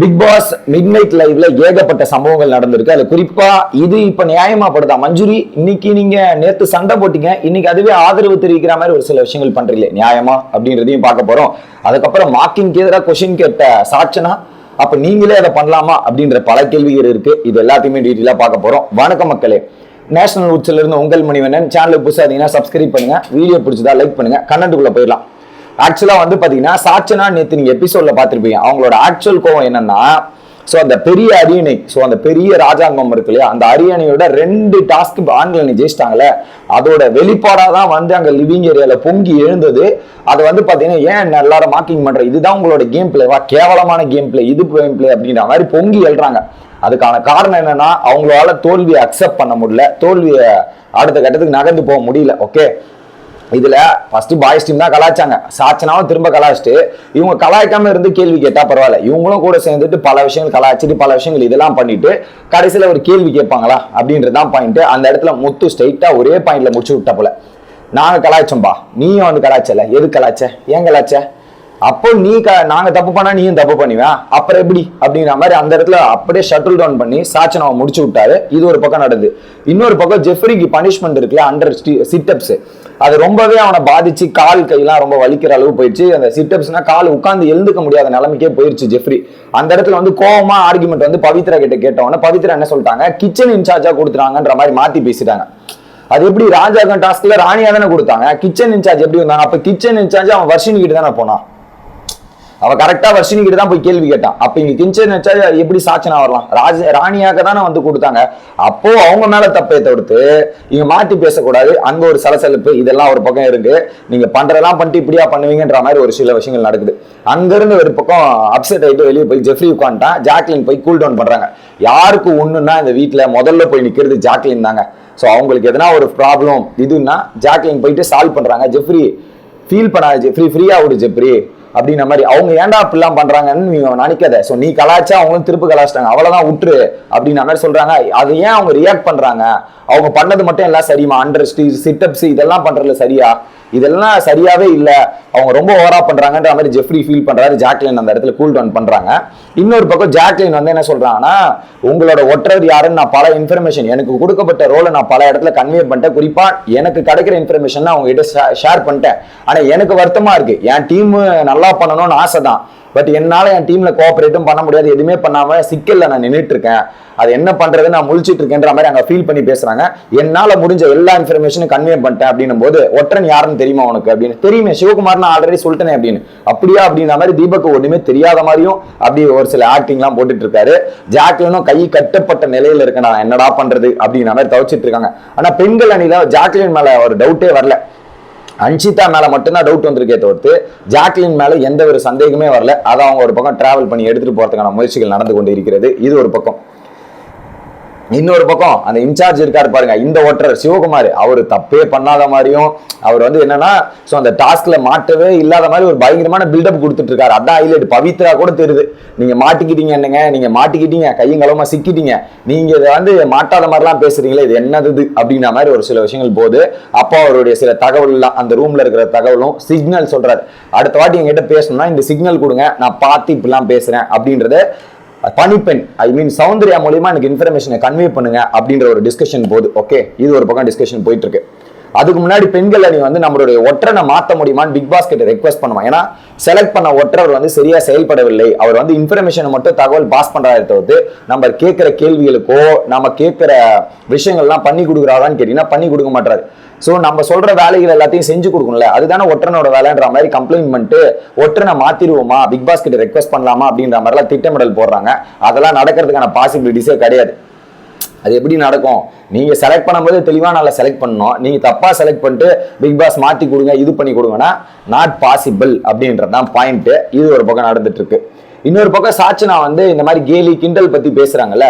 Big pass mid night லைவ்ல ஏகப்பட்ட சம்பவங்கள் நடந்திருக்கு. அது குறிப்பா இது இப்ப நியாயமா படுதா? மஞ்சுரி இன்னைக்கு நீங்க நேத்து சண்டை போட்டீங்க. இன்னைக்கு அதுவே ஆதரவு தெரிவிக்கிற மாதிரி ஒரு சில விஷயங்கள் பண்றீங்களே. நியாயமா? அப்படின்றதையும் பார்க்க போறோம். அதுக்கப்புறம் மார்க்கிங் எதிராக கொஸ்டின் கேட்ட சாட்சனா அப்ப நீங்களே அதை பண்ணலாமா? அப்படின்ற பல கேள்விகள் இருக்கு. இது எல்லாத்தையுமே டீட்டெயிலா பார்க்க போறோம். வணக்க மக்களே. நேஷனல் உட்ஸ்ல இருந்து உங்கள் மணிவண்ணன். சேனலுக்கு புதுசாக சப்ஸ்கிரைப் பண்ணுங்க. வீடியோ பிடிச்சதா லைக் பண்ணுங்க. கண்டென்ட்டுக்குள்ள போயிடலாம். ஆக்சுவலா வந்து பாத்தீங்கன்னா சாச்சனா நேத்து நீங்க எபிசோட்ல பாத்திருப்பீங்க. அவங்களோட ஆக்சுவல் கோவம் என்னன்னா ஸோ அந்த பெரிய அரியணை ஸோ அந்த பெரிய ராஜாங்கம் இருக்கு இல்லையா? அந்த அரியணையோட ரெண்டு டாஸ்க் ஆண்கள் நீ ஜெயிச்சிட்டாங்களே அதோட வெளிப்பாடாக தான் வந்து அங்க லிவிங் ஏரியால பொங்கி எழுந்தது. அது வந்து பாத்தீங்கன்னா ஏன் எல்லாரும் மார்க்கிங் பண்ற? இதுதான் உங்களோட கேம் பிளேவா கேவலமான கேம் பிளே இது கேம் பிளே அப்படின்ற மாதிரி பொங்கி எழுறாங்க அதுக்கான காரணம் என்னன்னா அவங்களால தோல்வியை அக்செப்ட் பண்ண முடியல. தோல்வியை அடுத்த கட்டத்துக்கு நகர்ந்து போக முடியல. ஓகே இதுல ஃபர்ஸ்ட் பாய்ஸ் டீம் தான் கலாச்சாங்க சாச்சனாவும் திரும்ப கலாய்ச்சிட்டு இவங்க கலாய்க்காம இருந்து கேள்வி கேட்டா பரவாயில்ல. இவங்களும் கூட சேர்ந்துட்டு பல விஷயங்கள் கலாய்ச்சிட்டு பல விஷயங்கள் இதெல்லாம் பண்ணிட்டு கடைசியில ஒரு கேள்வி கேட்பாங்களா? அப்படின்றதான் பாயிண்ட் அந்த இடத்துல முத்து ஸ்ட்ரைட்டா ஒரே பாயிண்ட்ல முடிச்சு விட்ட போல. நாங்க கலாய்ச்சோம்பா. நீயும் வந்து கலாய்ச்சல? எது கலாய்ச்ச? ஏன் கலாய்ச்ச? அப்போ நீ க நாங்கள் தப்பு பண்ணால் நீயும் தப்பு பண்ணுவேன் அப்புறம் எப்படி? அப்படிங்கிற மாதிரி அந்த இடத்துல அப்படியே ஷட்டில் டவுன் பண்ணி சாச்சனாவை முடிச்சு விட்டாரு. இது ஒரு பக்கம் நடந்து. இன்னொரு பக்கம் ஜெஃப்ரிக்கு பனிஷ்மெண்ட் இருக்குல்ல அண்டர் சிட்டப்ஸ் அது ரொம்பவே அவனை பாதிச்சு கால் கையெல்லாம் ரொம்ப வலிக்கிற அளவு போயிடுச்சு. அந்த சிட்டப்ஸ்னா கால் உட்காந்து எழுந்துக்க முடியாத நிலைமைக்கே போயிடுச்சு ஜெஃப்ரி. அந்த இடத்துல வந்து கோவமா ஆர்குமெண்ட் வந்து பவித்ரா கிட்ட கேட்டவொடனே பவித்ரா என்ன சொல்லிட்டாங்க? கிச்சன் இன்சார்ஜா கொடுத்துறாங்கன்ற மாதிரி மாத்தி பேசிட்டாங்க. அது எப்படி ராஜாகம் டாஸ்க்ல ராணியா தானே கொடுத்தாங்க? கிச்சன் இன்சார்ஜ் எப்படி வந்தாங்க? அப்ப கிச்சன் இன்சார்ஜ் அவன் வர்ஷினி கிட்ட தானே போனான். அவ கரெக்டா வர்ஷினி கிட்ட தான் போய் கேள்வி கேட்டான். அப்ப இங்க கிச்சன் வச்சா எப்படி சாட்சனா வரலாம்? ராஜ ராணியாக தானே வந்து கொடுத்தாங்க. அப்போ அவங்க மேல தப்பை தவிர்த்து இங்க மாத்தி பேசக்கூடாது. அங்க ஒரு சலசலப்பு இதெல்லாம் ஒரு பக்கம் இருக்கு. நீங்க பண்றதெல்லாம் பண்ணிட்டு இப்படியா பண்ணுவீங்கன்ற மாதிரி ஒரு சில விஷயங்கள் நடக்குது. அங்க இருந்து ஒரு பக்கம் அப்செட் ஆயிட்டு வெளியே போய் ஜெஃப்ரி உட்காந்துட்டான் ஜாக்லின் போய் கூல் டவுன் பண்றாங்க. யாருக்கு ஒண்ணுன்னா இந்த வீட்டுல முதல்ல போய் நிக்கிறது ஜாக்லின் தாங்க. ஸோ அவங்களுக்கு எதனா ஒரு ப்ராப்ளம் இதுன்னா ஜாக்லின் போயிட்டு சால்வ் பண்றாங்க. ஜெஃப்ரி ஃபீல் பண்ணாத ஜெஃப்ரி ஃப்ரீயா விடு ஜெஃப்ரி அப்படின்ற மாதிரி அவங்க ஏன்டா அப்படிலாம் பண்றாங்கன்னு நீ நினைக்காத. ஸோ நீ கலாச்சா அவங்களும் திருப்பு கலாச்சிட்டாங்க அவ்வளவுதான் விட்டுரு அப்படின்ற மாதிரி சொல்றாங்க. அது ஏன் அவங்க ரியாக்ட் பண்றாங்க? அவங்க பண்ணது மட்டும் எல்லாம் சரிமா அண்டர் சிட்டப்ஸ் இதெல்லாம் பண்றதுல சரியா? இதெல்லாம் சரியாவே இல்ல. அவங்க ரொம்ப ஓவரா பண்றாங்கன்ற மாதிரி ஜெஃப்ரி ஃபீல் பண்றாரு. ஜாக்லின் அந்த இடத்துல கூல் டவுன் பண்றாங்க. இன்னொரு பக்கம் ஜாக்லின் வந்து என்ன சொல்றாங்கன்னா உங்களோட ஒற்றர் யாருன்னு நான் பல இன்ஃபர்மேஷன் எனக்கு கொடுக்கப்பட்ட ரோலை நான் பல இடத்துல கன்வே பண்ணிட்டேன். குறிப்பா எனக்கு கிடைக்கிற இன்ஃபர்மேஷன் அவங்க கிட்ட ஷேர் பண்ணிட்டேன். ஆனா எனக்கு வருத்தமா இருக்கு. என் டீம் நல்லா பண்ணணும்னு ஆசை தான் பட் என்னால் என் டீம்ல கோஆப்ரேட்டும் பண்ண முடியாது. எதுவுமே பண்ணாமல் சிக்கலில் நான் நின்றுட்டு இருக்கேன் அது என்ன பண்ணுறதுன்னு நான் முழிச்சிட்டு இருக்கேன்ற மாதிரி அங்கே ஃபீல் பண்ணி பேசுகிறாங்க என்னால் முடிஞ்ச எல்லா இன்ஃபர்மேஷனும் கன்வே பண்ணிட்டேன் அப்படின்னும் போது ஒற்றன் யாருன்னு தெரியுமா உனக்கு அப்படின்னு? தெரியுமே. சிவகுமார் நான் ஆல்ரெடி சொல்லிட்டேனே அப்படின்னு. அப்படியா அப்படின்ற மாதிரி தீபக் ஒன்றுமே தெரியாத மாதிரியும் அப்படி ஒரு சில ஆக்டிங்லாம் போட்டுட்டு இருக்காரு. ஜாக்லினும் கை கட்டப்பட்ட நிலையில் இருக்கேன் நான் என்னடா பண்ணுறது அப்படின்ற மாதிரி தவிச்சிட்டு இருக்காங்க. ஆனால் பெண்கள் அணியில ஜாக்லின் மேலே ஒரு டவுட்டே வரல. அன்ஷிதா மேல மட்டும்தான் டவுட் வந்திருக்கே தவிர்த்து ஜாக்லின் மேல எந்த ஒரு சந்தேகமே வரல. அதை அவங்க ஒரு பக்கம் டிராவல் பண்ணி எடுத்துட்டு போறதுக்கான முயற்சிகள் நடந்து கொண்டு இருக்கிறது. இது ஒரு பக்கம். இன்னொரு பக்கம் அந்த இன்சார்ஜ் இருக்காரு பாருங்க இந்த ஒற்றர் சிவகுமார் அவர் தப்பே பண்ணாத மாதிரியும் அவர் வந்து என்னன்னா ஸோ அந்த டாஸ்க்ல மாட்டவே இல்லாத மாதிரி ஒரு பயங்கரமான பில்டப் கொடுத்துட்டு இருக்காரு அதான் ஹைலைட் பவித்ரா கூட தெரியுது. நீங்க மாட்டிக்கிட்டீங்க என்னங்க? நீங்க மாட்டிக்கிட்டீங்க. கையும் கலவமா சிக்கிட்டீங்க. நீங்க இதை வந்து மாட்டாத மாதிரிலாம் பேசுறீங்களே இது என்னது அப்படிங்கிற அப்படின்ற மாதிரி ஒரு சில விஷயங்கள் போது அப்போ அவருடைய சில தகவல்லாம் அந்த ரூம்ல இருக்கிற தகவலும் சிக்னல் சொல்றாரு. அடுத்த வாட்டி என்கிட்ட பேசணும்னா இந்த சிக்னல் கொடுங்க. நான் பார்த்து இப்படிலாம் பேசுறேன் அப்படின்றத பனிப்பெண் ஐ மீன் சௌந்தர்யா மூலியமா எனக்கு இன்ஃபர்மேஷனை கன்வே பண்ணுங்க அப்படின்ற ஒரு டிஸ்கஷன் போகுது. ஓகே இது ஒரு பக்கம் டிஸ்கஷன் போயிட்டு இருக்கு அதுக்கு முன்னாடி பெண்கள் அணி வந்து நம்மளுடைய ஒற்றனை மாற்ற முடியுமான்னு பிக் பாஸ் கிட்ட ரெக்வஸ்ட் பண்ணுவான் ஏன்னா செலக்ட் பண்ண ஒற்றர் வந்து சரியா செயல்படவில்லை. அவர் வந்து இன்ஃபர்மேஷனை மட்டும் தகவல் பாஸ் பண்றாரு தவிர்த்து நம்ம கேட்கிற கேள்விகளுக்கோ நம்ம கேட்கிற விஷயங்கள்லாம் பண்ணி கொடுக்குறாரான்னு கேட்டீங்கன்னா பண்ணி கொடுக்க மாட்டாரு. ஸோ நம்ம சொல்ற வேலைகள் எல்லாத்தையும் செஞ்சு கொடுக்கணும்ல. அதுதானே ஒற்றனோட வேலைன்ற மாதிரி கம்ப்ளைண்ட் பண்ணிட்டு ஒற்றனை மாத்திடுவோமா? பிக் பாஸ் கிட்ட ரெக்வஸ்ட் பண்ணலாமா? அப்படின்ற மாதிரிலாம் திட்டமிடல் போடுறாங்க. அதெல்லாம் நடக்கிறதுக்கான பாசிபிலிட்டிஸே கிடையாது. அது எப்படி நடக்கும்? நீங்கள் செலக்ட் பண்ணும்போது தெளிவாக நல்லா செலக்ட் பண்ணணும். நீங்கள் தப்பாக செலக்ட் பண்ணிட்டு பிக் பாஸ் மாற்றி கொடுங்க இது பண்ணி கொடுங்கன்னா நாட் பாசிபிள் அப்படின்றது தான் பாயிண்ட்டு இது ஒரு பக்கம் நடந்துட்டு இருக்கு. இன்னொரு பக்கம் சாச்சனா வந்து இந்த மாதிரி கேலி கிண்டல் பத்தி பேசுறாங்கல்ல.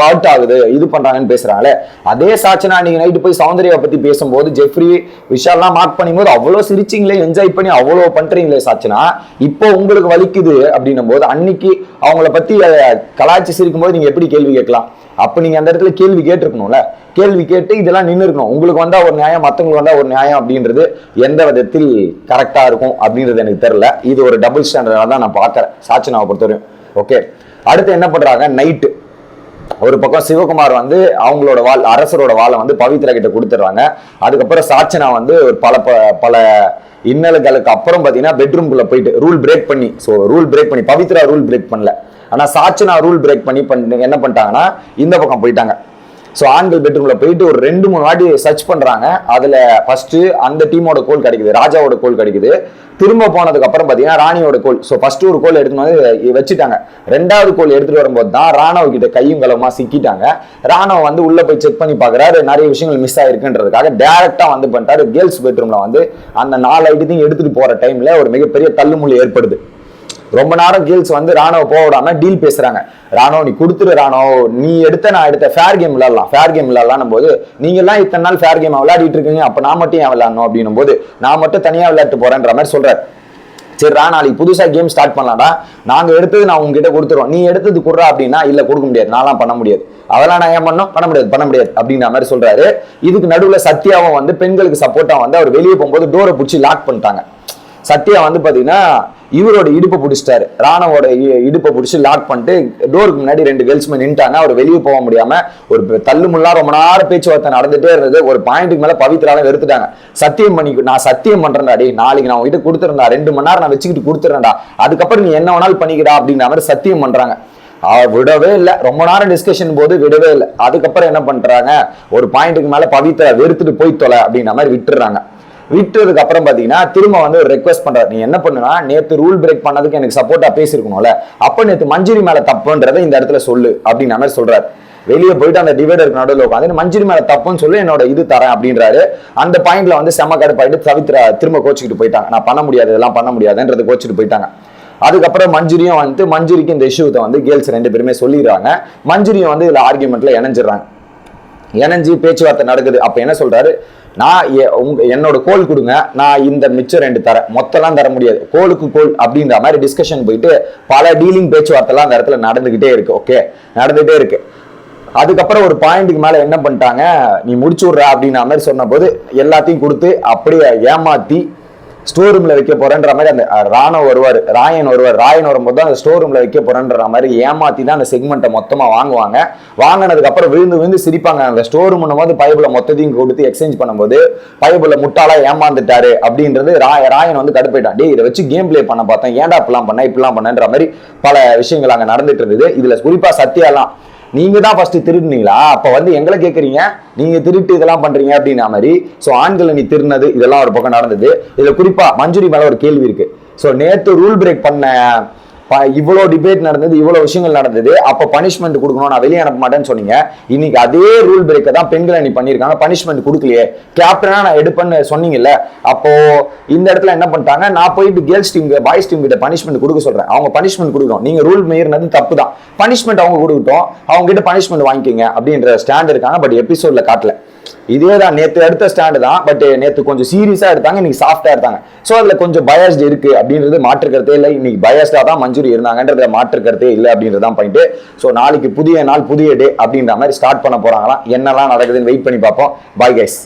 அவுட் ஆகுது இது பண்றாங்கன்னு பேசுறாங்கல்ல. அதே சாச்சனா நீங்க நைட்டு போய் சௌந்தர்யா பத்தி பேசும்போது ஜெஃப்ரி விஷால்லாம் மார்க் பண்ணும்போது அவ்வளோ சிரிச்சிங்களே என்ஜாய் பண்ணி அவ்வளோ பண்றீங்களே சாச்சனா இப்போ உங்களுக்கு வலிக்குது அப்படின்னும் போது அன்னைக்கு அவங்கள பத்தி அஹ், கலாய்ச்சி சிரிக்கும் போது நீங்க எப்படி கேள்வி கேட்கலாம்? அப்போ நீங்கள் அந்த இடத்துல கேள்வி கேட்டிருக்கணும்ல? கேள்வி கேட்டு இதெல்லாம் நின்று இருக்கணும் உங்களுக்கு வந்தால் ஒரு நியாயம் மற்றவங்களுக்கு வந்தால் ஒரு நியாயம் அப்படின்றது எந்த விதத்தில் கரெக்டாக இருக்கும் அப்படின்றது எனக்கு தெரில இது ஒரு டபுள் ஸ்டாண்டர்டாக தான் நான் பார்க்குறேன். சாச்சனாவை பொறுத்தவரையும். ஓகே அடுத்து என்ன பண்ணுறாங்க நைட்டு ஒரு பக்கம் சிவகுமார் வந்து அவங்களோட வாள் அரசரோட வாளை வந்து பவித்ரா கிட்ட கொடுத்துட்றாங்க. அதுக்கப்புறம் சாச்சனா வந்து ஒரு பல ப- பல இன்னல்களுக்கு அப்புறம் பார்த்தீங்கன்னா பெட்ரூம்குள்ளே போயிட்டு ரூல் பிரேக் பண்ணி ஸோ ரூல் பிரேக் பண்ணி பவித்ரா ரூல் பிரேக் பண்ணல. ஆனால் சாச்சனா ரூல் பிரேக் பண்ணி பண்ணி என்ன பண்ணிட்டாங்கன்னா இந்த பக்கம் போயிட்டாங்க. ஸோ ஆண்கள் பெட்ரூமில் போயிட்டு ஒரு ரெண்டு மூணு வாட்டி சர்ச் பண்ணுறாங்க அதில் ஃபஸ்ட்டு அந்த டீமோட கோல் கிடைக்குது ராஜாவோட கோல் கிடைக்குது. திரும்ப போனதுக்கு அப்புறம் ராணியோட கோல். ஸோ ஃபஸ்ட்டு ஒரு கோல் எடுத்துன்னு வந்து வச்சுட்டாங்க. ரெண்டாவது கோல் எடுத்துகிட்டு வரும்போது தான் ராணவ கிட்ட கையும் கலமாக சிக்கிட்டாங்க. ராணவ வந்து உள்ளே போய் செக் பண்ணி பார்க்குறாரு நிறைய விஷயங்கள் மிஸ் ஆகிருக்குன்றதுக்காக டேரெக்டாக வந்து பண்ணிட்டாரு. கேர்ள்ஸ் பெட்ரூமில் வந்து அந்த நாலு ஐட்டத்தையும் எடுத்துகிட்டு போகிற டைமில் ஒரு மிகப்பெரிய தள்ளுமுள்ளு ஏற்படுது. ரொம்ப நேரம் கேர்ள்ஸ் வந்து ராணுவ போக விடாம டீல் பேசுறாங்க. ராணுவ நீ கொடுத்துரு ராணுவ. நீ எடுத்த நான் எடுத்த ஃபேர் கேம் விளாடலாம் ஃபேர் கேம் விளாடலாம் போது நீங்க எல்லாம் இத்தனை நாள் ஃபேர் கேம் விளையாடிட்டு இருக்கீங்க. அப்ப நான் மட்டும் ஏன் விளையாடணும் அப்படின்னும் போது நான் மட்டும் தனியா விளையாட்டு போறேன்ற மாதிரி சொல்றாரு. சரி ரா நாளைக்கு புதுசாக கேம் ஸ்டார்ட் பண்ணலாம்டா. நாங்கள் எடுத்தது நான் உங்ககிட்ட கொடுத்துருவோம் நீ எடுத்தது கொடுறா அப்படின்னா இல்லை கொடுக்க முடியாது. நான்லாம் பண்ண முடியாது. அதெல்லாம் நான் ஏன் பண்ணோம் பண்ண முடியாது பண்ண முடியாது அப்படின்ற மாதிரி சொல்றாரு. இதுக்கு நடுவில் சத்யாவும் வந்து பெண்களுக்கு சப்போர்ட்டாக வந்து அவர் வெளியே போகும்போது டோரை பிடிச்சி லாக் பண்ணிட்டாங்க. சத்யா வந்து பார்த்தீங்கன்னா இவரோட இடுப்பை பிடிச்சிட்டாரு. ராணவோட இ- இடுப்பை பிடிச்சி லாக் பண்ணிட்டு டோருக்கு முன்னாடி ரெண்டு கேர்ள்ஸ்மே நின்ட்டாங்க. அவர் வெளியே போக முடியாம ஒரு தள்ளு முள்ளா ரொம்ப நேரம் பேச்சுவார்த்தை நடந்துட்டே இருந்தது. ஒரு பாயிண்ட்டுக்கு மேல பவித்ரால வெறுத்துட்டாங்க. சத்தியம் பண்ணி நான் சத்தியம் பண்றேன்டா அடி நாளைக்கு நான் உங்ககிட்ட கொடுத்துருந்தா ரெண்டு மணி நேரம் நான் வச்சுக்கிட்டு கொடுத்துறேன்டா. அதுக்கப்புறம் நீ என்ன வேணாலும் பண்ணிக்கிறா அப்படிங்கிற மாதிரி சத்தியம் பண்றாங்க. விடவே இல்லை. ரொம்ப நேரம் டிஸ்கஷன் போது விடவே இல்லை. அதுக்கப்புறம் என்ன பண்றாங்க? ஒரு பாயிண்ட்டுக்கு மேல பவித்ரா வெறுத்துட்டு போய் தொலை அப்படின்ற மாதிரி விட்டுறாங்க. விட்டதுக்கு அப்புறம் பார்த்தீங்கன்னா திரும்ப வந்து ஒரு ரெக்வஸ்ட் பண்றாரு. நீ என்ன பண்ணுனா நேற்று ரூல் பிரேக் பண்ணதுக்கு எனக்கு சப்போர்ட்டா பேசியிருக்கணும்ல அப்போ நேற்று மஞ்சுரி மேல தப்புன்றதை இந்த இடத்துல சொல்லு அப்படின்ற மாதிரி சொல்றாரு. வெளியே போயிட்டு அந்த டிவைடருக்கு நடுவில் உட்காந்து மஞ்சிரி மேல தப்புன்னு சொல்லி என்னோட இது தரேன் அப்படின்றாரு. அந்த பாயிண்ட்ல வந்து செம கடுப்பாயிட்டு தவித்ரா திரும்ப கோச்சிக்கிட்டு போயிட்டாங்க. நான் பண்ண முடியாது இதெல்லாம் பண்ண முடியாதுன்றது கோச்சிட்டு போயிட்டாங்க. அதுக்கப்புறம் மஞ்சுரியும் வந்து மஞ்சுரிக்கு இந்த இஷ்யூத்தை வந்து கேர்ள்ஸ் ரெண்டு பேருமே சொல்லிடுறாங்க. மஞ்சுரியும் வந்து இதுல ஆர்குமெண்ட்ல இணைஞ்சிடுறாங்க. இணைஞ்சு பேச்சுவார்த்தை நடக்குது. அப்போ என்ன சொல்றாரு? நான் எ- உங்க என்னோட கோல் கொடுங்க. நான் இந்த மிச்சம் ரெண்டு தரேன் மொத்தம்லாம் தர முடியாது. கோலுக்கு கோல் அப்படின்ற மாதிரி டிஸ்கஷன் போயிட்டு பல டீலிங் பேச்சுவார்த்தைலாம் அந்த இடத்துல நடந்துகிட்டே இருக்கு. ஓகே நடந்துகிட்டே இருக்கு. அதுக்கப்புறம் ஒரு பாயிண்ட்டுக்கு மேல என்ன பண்ணிட்டாங்க? நீ முடிச்சு விட்ற அப்படின்ற மாதிரி சொன்ன போது எல்லாத்தையும் கொடுத்து அப்படியே ஏமாத்தி ஸ்டோர் ரூம்ல வைக்க போறேன்ற மாதிரி அந்த அஹ், ராணோ வருவார் ராயன் வருவார் ராயன் வரும்போது தான் அந்த ஸ்டோர் ரூம்ல வைக்க போறேன்ற மாதிரி ஏமாத்தி தான் அந்த செக்மெண்ட்டை மொத்தமா வாங்குவாங்க. வாங்கினதுக்கு அப்புறம் விழுந்து விழுந்து சிரிப்பாங்க. அந்த ஸ்டோர் ரூம் போது பைபிள மொத்தத்தையும் கொடுத்து எக்ஸ்சேஞ்ச் பண்ணும்போது பைபிள முட்டாளா ஏமாந்துட்டாரு அப்படின்றது ராய ராயன் வந்து கடுப்பாயிட்டான் இதை வச்சு கேம் ப்ளே பண்ண பார்த்தேன். ஏன்டா இப்படிலாம் பண்ண? இப்படிலாம் பண்ணன்ற மாதிரி பல விஷயங்கள் அங்கே நடந்துட்டு இருந்தது. இதுல குறிப்பா சத்யாலாம் நீங்க தான் ஃபர்ஸ்ட் திருடுனீங்களா? அப்ப வந்து எங்களை கேக்குறீங்க. நீங்க திருட்டு இதெல்லாம் பண்றீங்க அப்படின்னா மாதிரி சோ ஆண்களை நீ திருநது இதெல்லாம் ஒரு பக்கம் நடந்தது. இதுல குறிப்பா மஞ்சுரி மேல ஒரு கேள்வி இருக்கு. சோ நேத்து ரூல் பிரேக் பண்ண இவ்வளோ டிபேட் நடந்தது இவ்வளோ விஷயங்கள் நடந்தது அப்போ பனிஷ்மெண்ட் கொடுக்கணும் நான் வெளியே அனுப்ப மாட்டேன்னு சொன்னீங்க. இன்னைக்கு அதே ரூல் பிரேக்கை தான் பெண்களை நீ பண்ணியிருக்காங்க. பனிஷ்மெண்ட் கொடுக்கலையே. கேப்டனா நான் எடுப்பேன்னு சொன்னீங்கல்ல அப்போ இந்த இடத்துல என்ன பண்ணிட்டாங்க? நான் போயிட்டு கேர்ள்ஸ் டீம் பாய்ஸ் டீம் கிட்ட பனிஷ்மெண்ட் கொடுக்க சொல்றேன். அவங்க பனிஷ்மெண்ட் கொடுக்கணும். நீங்க ரூல் மீறினது தப்பு தான் பனிஷ்மெண்ட் அவங்க கொடுக்கட்டும். அவங்க கிட்ட பனிஷ்மெண்ட் வாங்கிக்கோங்க அப்படின்ற ஸ்டாண்ட் இருக்காங்க பட் எபிசோட்ல காட்டல. இதே தான் நேற்று எடுத்த ஸ்டாண்டு தான் பட் நேற்று கொஞ்சம் சீரியஸாக எடுத்தாங்க இன்னைக்கு சாஃப்டாக எடுத்தாங்க. ஸோ அதில் கொஞ்சம் பயஸ்டு இருக்கு அப்படின்றது மாற்று கருத்தே இல்லை. இன்னைக்கு பயாஸ்டாக தான் மஞ்சுரி இருந்தாங்கன்றதுல மாற்று கருத்தே இல்லை அப்படின்றது தான் பாயிண்ட் ஸோ நாளைக்கு புதிய நாள் புதிய டே அப்படின்ற மாதிரி ஸ்டார்ட் பண்ண போகிறாங்களாம் என்னெல்லாம் நடக்குதுன்னு வெயிட் பண்ணி பார்ப்போம். Bye guys